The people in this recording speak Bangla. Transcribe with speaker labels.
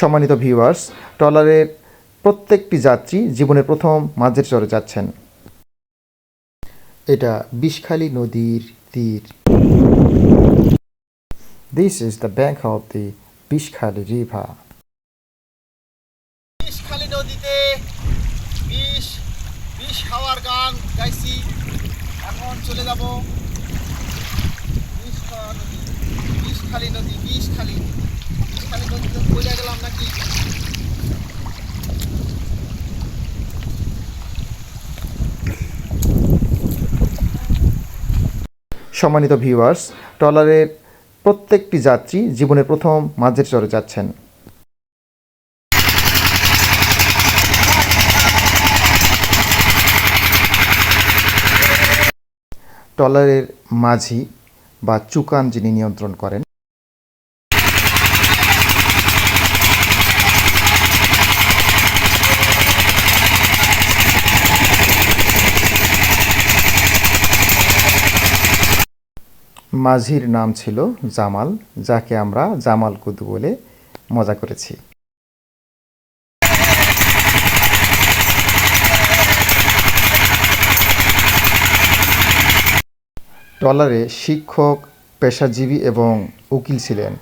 Speaker 1: সম্মানিত ভিউয়ার্স ট্রলারের প্রত্যেকটি যাত্রী জীবনের প্রথম মাঝের চরে যাচ্ছেন। এটা বিষখালী নদীর তীর। This is the bank of the Bishkhali river
Speaker 2: Bishkhali নদীতে বিষ বিষ খাওয়ার গান গাইছি। এখন চলে যাব বিষ খাওয়া নদী বিষখালী নদী বিষখালী বিষখালী নদীতে পড়ে গেলাম নাকি?
Speaker 1: সম্মানিত ভিউয়ার্স ট্রলারের প্রত্যেকটি যাত্রী জীবনের প্রথম মাঝের চরে যাচ্ছেন। ট্রলারের মাঝি বা চুকান যিনি নিয়ন্ত্রণ করেন মাঝির নাম ছিল জামাল, যাকে আমরা জামাল কুদু বলে মজা করেছি। ট্রলারে শিক্ষক, পেশাজীবী এবং উকিল ছিলেন।